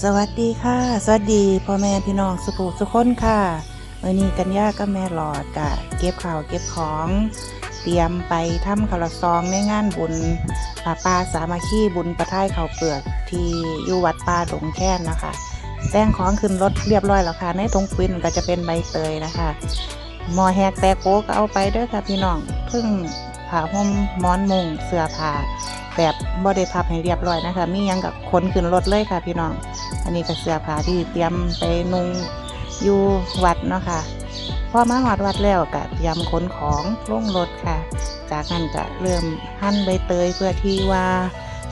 สวัสดีค่ะ สวัสดีพ่อแม่พี่น้องสุภูสุคนค่ะวันนี้กันยากับแม่หลอดกะเก็บข่าวเก็บของ เตรียมไปทำข้าวลซองในงานบุญป่าปาสามัคคีบุญประท่ายข้าวเปลือกที่อยู่วัดป่าดงแค้นนะคะแต่งของขึ้นรถเรียบร้อยแล้วค่ะ ในตรงควินก็จะเป็นใบเตยนะคะมอแหกแต่โก้ก็เอาไปด้อค่ะพี่น้องเพิ่งผ้าห่มหมอนมุงเสื้อผ้า บ่ได้พับให้เรียบร้อยนะคะ มียังกับขนขึ้นรถเลยค่ะ พี่น้อง อันนี้ก็เสื้อผ้าที่เตรียมไปนุ่งอยู่วัดเนาะค่ะพอมาหอดวัดแล้วก็เตรียมขนของลงรถค่ะ จากนั้นก็เริ่มหั่นใบเตยเพื่อที่ว่า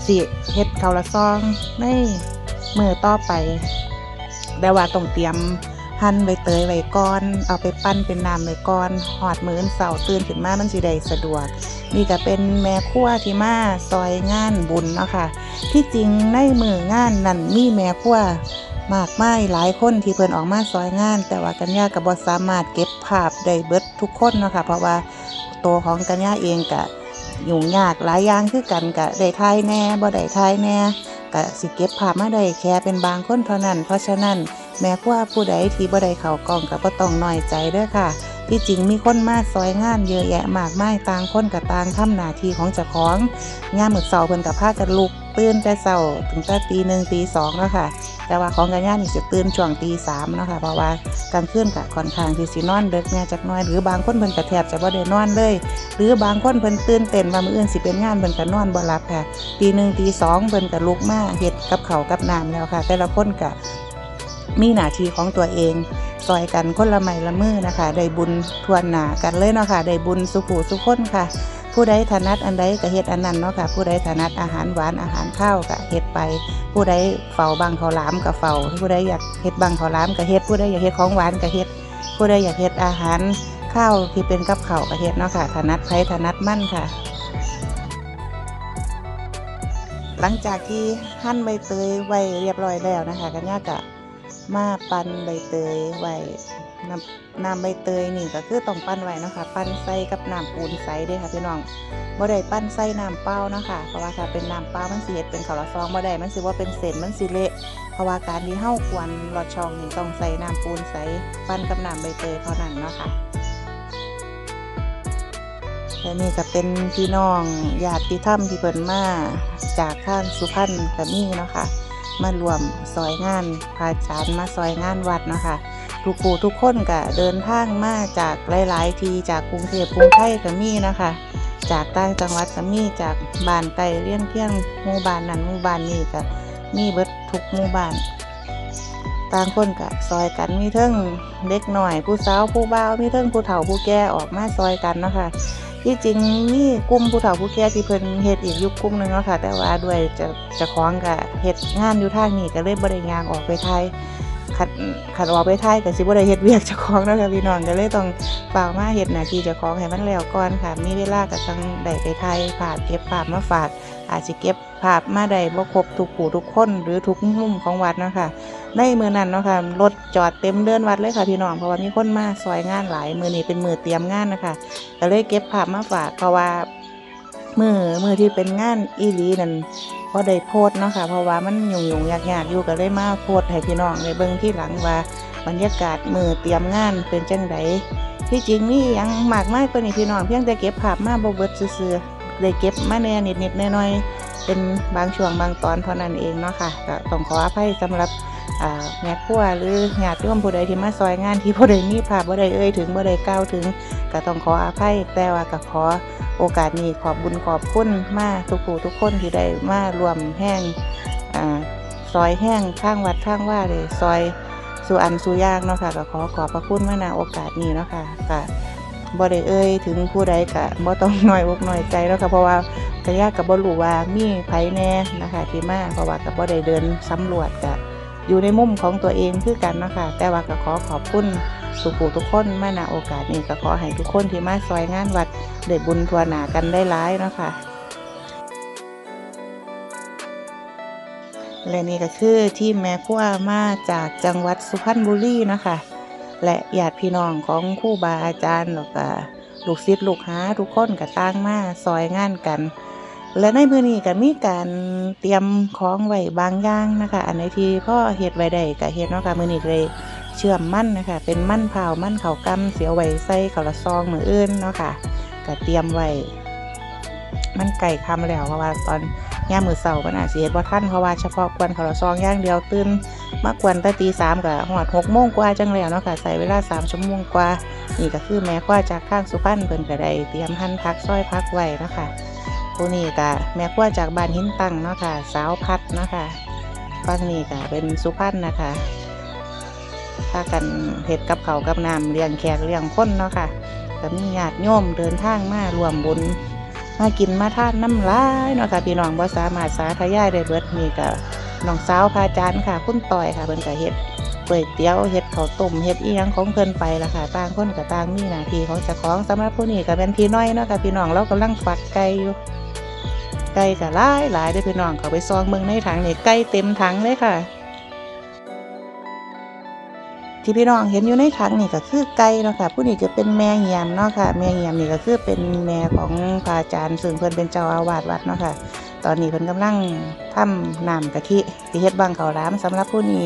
สิเฮ็ดข้าละซองในมือต่อไปแต่ว่าต้องเตรียม หั่นใบเตยไว้ก่อน เอาไปปั้นเป็นน้ำไว้ก่อนหอดมื้อเสาร์ตื่นขึ้นมามันสิได้สะดวก นี่ก็เป็นแม่ครัวที่มาซอยงานบุญเนาะค่ะ ที่จริงในมืองานนั่นมีแม่ครัวมากมายหลายคนที่เพิ่นออกมาซอยงาน แต่ว่ากัญญาก็บ่สามารถเก็บภาพได้เบิดทุกคนเนาะค่ะเพราะว่าตัวของกัญญาเองก็ยุ่งยากหลายอย่างคือกันก็ได้ถ่ายแน่บ่ได้ถ่ายแน่ก็สิเก็บภาพมาได้แค่เป็นบางคนเท่านั้น เพราะฉะนั้น แม้ว่าผู้ใดที่บ่ได้เข้ากล้องก็บ่ต้องน้อยใจเด้อค่ะ ที่จริงมีคนมาซอยงานเยอะแยะมากมายต่างคนกับต่างทำหน้าที่ของเจ้าของงานหมื้อเสาร์เพิ่นกับพากันลุกตื่นแต่เช้าถึงแต่ตีหนึ่งตีสองแล้วค่ะ แต่ว่าของกันย่านี่สิตื่นช่วงตีสามเนาะค่ะเพราะว่ากลางคืนกับค่อนข้างที่สินอนเดึกแหน่จักน้อย หรือบางคนเพิ่นก็แทบจะบ่ได้นอนเลย หรือบางคนเพิ่นตื่นเต้นว่ามื้ออื่นสิเป็นงานเพิ่นก็นอนบ่หลับค่ะตีหนึ่งตีสองเพิ่นก็ลุกมาเฮ็ดกับเขากับน้ำแล้วค่ะ แต่ละคนก็ มีหน้าที่ของตัวเองซอยกันคนละไม้ละมือนะคะ ได้บุญทวนหนากันเลยเนาะค่ะได้บุญสุขูสุขคนค่ะ ผู้ใดถนัดอันใดก็เฮ็ดอันนั้นเนาะค่ะ ผู้ใดถนัดอาหารหวานอาหารข้าวก็เฮ็ดไป ผู้ใดเฝ้าบังข้าวหลามก็เฝ้าผู้ใดอยากเฮ็ดบังข้าวหลามก็เฮ็ดผู้ใดอยากเฮ็ดของหวานก็เฮ็ดผู้ใดอยากเฮ็ดอาหารข้าวที่เป็นกับข้าวก็เฮ็ดเนาะค่ะถนัดไผถนัดมั่นค่ะหลังจากที่หั่นใบเตยไว้เรียบร้อยแล้วนะคะกันยากะ มาปั้นใบเตยไว้น้ำน้ำใบเตยนี่ก็คือต้องปั้นไว้นะคะปั้นใส่กับน้ำปูนใสเด้อค่ะพี่น้องบ่ได้ปั้นใส่น้ำเปล่าเนาะคะเพราะว่าถ้าเป็นน้ำเปล่ามันสิเฮ็ดเป็นขาวละซองบ่ได้มันสิว่าเป็นเศษมันสิเละเพราะว่าการที่เฮากวนรอดช่องนี่ต้องใส่น้ำปูนใสปั้นกับน้ำใบเตยเท่านั้นเนาะค่ะและนี่ก็เป็นพี่น้องญาติธรรมที่เพิ่นมาจากท่างสุพรรณก็มีเนาะค่ะ มารวมซอยงานพระอาจารย์มาซอยงานวัดเนาะคะทุกปู่ทุกคนก็เดินทางมาจากหลาย ๆ ที่จากกรุงเทพกรุงไทยก็มีนะคะ จากต่างจังหวัดก็มีจากบ้านไกลเลี้ยงเที่ยงหมู่บ้านนั้นหมู่บ้านนี้ก็มีเบิดทุกหมู่บ้านต่างคนก็ซอยกันมีเทิงเด็กหน่อยผู้สาวผู้บ่าวมีเทิงผู้เฒ่าผู้แก่ออกมาซอยกันนะคะ ที่จริงมีกลุ่มผู้เฒ่าผู้แก่ที่เพิ่นเฮ็ดอีกยุคกลุ่มหนึงเนาะค่ะ แต่ว่าด้วยจะจะคล้องกับเฮ็ดงานอยู่ทางนี้ก็เลยบ่ได้ยางออกไปไทยขัดขัดออกไปไทยก็สิบ่ได้เฮ็ดเวียกเจ้าของเนาะค่ะพี่น้องก็เลยต้องฝ้ามาเฮ็ดหน้าที่เจ้าของให้มันแล้วก่อนค่ะ มีเวลาก็จังได้ไปไทยภาเก็บภาพมาฝากอาจสิเก็บภาพมาได้บ่ครบทุกผู้ทุกคนหรือทุกมุมของวัดเนาะค่ะ ในมือนั้นเนาะค่ะรถจอดเต็มเดินวัดเลยค่ะพี่น้องเพราะว่ามีคนมาซอยงานหลายมือนี้เป็นมือเตรียมงานนะคะก็เลยเก็บภาพมาฝากเพราะว่ามือมือที่เป็นงานอีหลีนั่นพอได้โพสเนาะค่ะเพราะว่ามันยุ่งยุ่งยากยากอยู่ก็เลยมาโพสให้พี่น้องได้เบิ่งที่หลังว่าบรรยากาศมือเตรียมงานเป็นจังไดที่จริงนี่ยังมากมายกว่านี้พี่น้องเพียงแต่เก็บภาพมาบเบิดซื่อๆได้เก็บมาแน่นิดๆน่อยๆเป็นบางช่วงบางตอนเท่านั้นเองเนาะค่ะก็ต้องขออภัยสำหรับ แม่ครัวหรือญาติโยมผู้ใดที่มาซอยงานที่ผู้ใดมีภาพผู้ใดเอ่ยถึงผู้ใดกล่าวถึงก็ต้องขออภัยแต่ว่าก็ขอโอกาสนี้ขอบบุญขอบคุณมาทุกผู้ทุกคนที่ได้มารวมแห้งอซอยแห้งข้างวัดข้างว่าเลยซอยสุอันสุยางเนาะค่ะก็ขอขอบพระคุณมาณโอกาสนี้เนาะค่ะค่ะบ่ได้เอ่ยถึงผู้ใดก็บ่ต้องน้อยอกน้อยใจเนาะค่ะเพราะว่ากะยากก็บ่รู้ว่ามีไผแน่นะคะ ที่มาเพราะว่าก็บ่ได้เดินสำรวจก็ อยู่ในมุมของตัวเองคือกันนะคะแต่ว่าก็ขอขอบคุณสุขูทุกคนมาณโอกาสนี้ก็ขอให้ทุกคนที่มาซอยงานวัดได้บุญทัวหนากันได้ร้ายนะคะและนี่ก็คือที่แม่ครัวมาจากจังหวัดสุพรรณบุรีนะคะ และญาติพี่น้องของคู่บาอาจารย์แล้วก็ลูกศิษย์ลูกหาทุกคนก็ต่างมาซอยงานกัน และในมือนี้ก็มีการเตรียมของไว้บางอย่างนะคะ อันไหนที่พ่อเฮ็ดไว้ได้ก็เฮ็ดเนาะค่ะมือนี้เลยเชื่อมมั่นนะคะ เป็นมั่นเผามั่นเข้าวกำเสียวไว้ใส่ข้าละซองมืออื่นเนาะค่ะก็เตรียมไว้ มันไก่คำแล้วเพราะว่าตอนย่ามมือเสาร์มันอาจสิเฮ็ดบ่ทันเพราะว่าเฉพาะกวนขาละซองอย่างเดียวตื่นมากวนแต่ตีสามกับหอดหกโมงกว่าจังแล้วเนาะค่ะใส่เวลาสามชั่วโมงกว่านี่ก็คือแม่คว้าจากข้างสุพรรณเพิ่นก็ได้เตรียมหั่นพักซอยพักไว้นะค่ะ ผู้นี้ก็แม่คว้าจากบ้านหินตั้งเนาะค่ะ สาวพัดเนาะค่ะฝั่งนี้ก็เป็นสุพรรณนะคะพากันเฮ็ดกับเขากับน้ำเลี้ยงแขกเลี้ยงคนเนาะค่ะก็มีญาติโยมเดินทางมารวมบุญมากินมาทานน้ำลายเนาะค่ะพี่น้องบ่สามารถสาธยายได้เบิดนี่ก็น้องสาวพาจานค่ะ คุณต่อยค่ะเพิ่นก็เฮ็ดก๋วยเตี๋ยวเฮ็ดข้าวต้มเฮ็ดอีหยังของเพิ่นไปละค่ะต่างคนก็ต่างมีหน้าที่ของเจ้าของสำหรับผู้นี้ก็เป็นพี่น้อยเนาะค่ะพี่น้องเรากำลังฝักไก่อยู่ ไก่ก็หลายหลายด้พี่น้องเขาไปซองเบิ่งในถังนี่ไก่เต็มถังเลยค่ะ ที่พี่น้องเห็นอยู่ในถังนี่ก็คือไก่เนาะค่ะผู้นี้จะเป็นแม่เหียมเนาะค่ะแม่เหียมนี่ก็คือเป็นแม่ของพระอาจารย์ซึ่งเพิ่นเป็นเจ้าอาวาสวัดเนาะค่ะตอนนี้เพิ่นกำลังทำน้ำกะทิที่เฮ็ดบางเขาวหลามสำหรับผู้นี้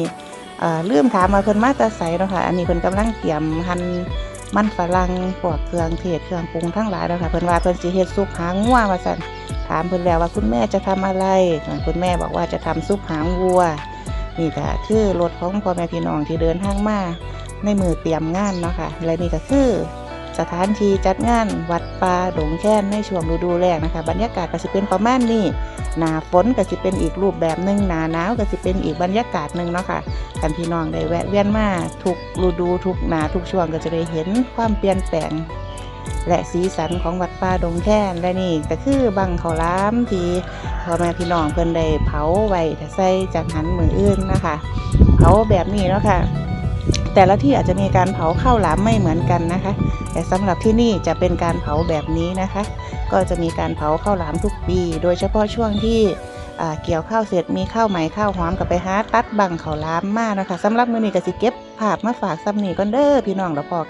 เอ่อลืมถามมาเพิ่นมาต่ไสเนาะค่ะอันนี้เพิ่นกำลังเตรียมหั่นมันฝรั่งพวกเครื่องเทศเครื่องปรุงทั้งหลายแล้วค่ะเพิ่นว่าเพิ่นสิเฮ็ดซุปหางงัวว่าซั่น ถามเพิ่นแล้วว่าคุณแม่จะทำอะไร คุณแม่บอกว่าจะทำซุปหางวัว นี่ก็คือรถของพ่อแม่พี่น้องที่เดินทางมาในมือเตรียมงานเนาะค่ะและนี่ก็คือสถานที่จัดงานวัดป่าดงแค่นในช่วงฤดูแล้งนะคะ บรรยากาศก็จะเป็นประมาณนี้หนาฝนก็จะเป็นอีกรูปแบบหนึ่งหนาหนาวก็จะเป็นอีกบรรยากาศหนึ่งเนาะค่ะกันพี่น้องได้แวะเวียนมาทุกฤดูทุกหนาทุกช่วงก็จะได้เห็นความเปลี่ยนแปลง และสีสันของวัดป่าดงแค่นและนี่ก็คือบังเขาล้ามที่พ่อแม่พี่น้องเพิ่นได้เผาไว้ถ้าใส่จังหันมืออื่นนะคะเผาแบบนี้เนาะค่ะแต่ละที่อาจจะมีการเผาข้าวหลามไม่เหมือนกันนะคะ แต่สำหรับที่นี่จะเป็นการเผาแบบนี้นะคะ ก็จะมีการเผาข้าวหลามทุกปี โดยเฉพาะช่วงที่เกี่ยวข้าวเสร็จมีข้าวใหม่ข้าวหอมกับไปหาตัดบังข้าวหลามมากนะคะสำหรับมือนี้ก็สิเก็บภาพมาฝากซ้ำนี่ก่อนเด้อพี่น้องแล้วพอ